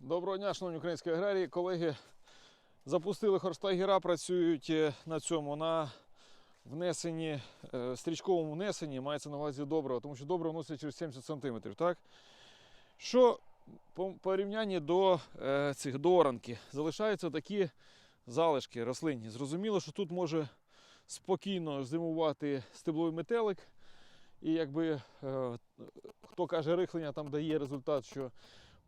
Доброго дня, шановні українські аграрії. Колеги запустили хорстагера, працюють е, на цьому на внесенні, е, стрічковому внесенні, мається на увазі доброго, тому що добре вносять через 70 см. Так? Що по порівнянні до е, цих до оранки залишаються такі залишки рослинні. Зрозуміло, що тут може спокійно зимувати стебловий метелик. І якби е, хто каже, рихлення там дає результат, що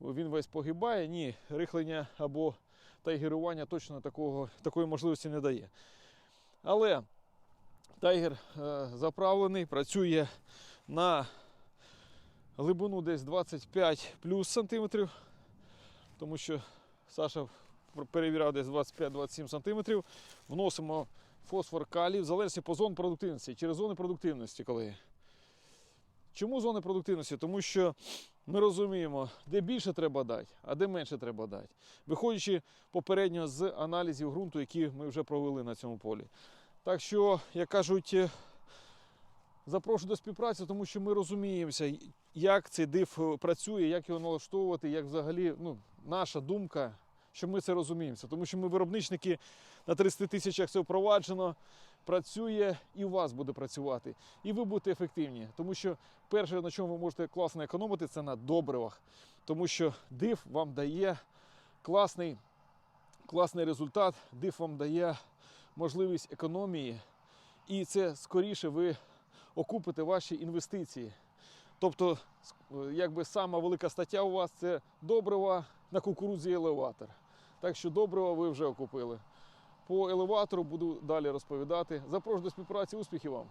він весь погибає. Ні, рихлення або тайгерування точно такого, такої можливості не дає. Але тайгер е, заправлений, працює на глибину десь 25 плюс сантиметрів, тому що Саша перевіряв десь 25-27 сантиметрів. Вносимо фосфор калій в залежності по зон продуктивності, через зони продуктивності, колеги. Чому зони продуктивності? Тому що ми розуміємо, де більше треба дати, а де менше треба дати. Виходячи попередньо з аналізів ґрунту, які ми вже провели на цьому полі. Так що, як кажуть, е, запрошую до співпраці, тому що ми розуміємося, як цей див е, працює, як його налаштовувати, як взагалі ну, наша думка, що ми це розуміємося. Тому що ми виробничники на 30 тисячах це впроваджено, працює і у вас буде працювати. І ви будете ефективні. Тому що перше, на чому ви можете класно економити, це на добривах. Тому що див вам дає класний, класний результат, див вам дає можливість економії, і це скоріше ви окупите ваші інвестиції. Тобто, е, якби сама велика стаття у вас це добрива на кукурудзі елеватор. Так що доброго ви вже окупили. По елеватору буду далі розповідати. Запрошую до співпраці, успіхів вам!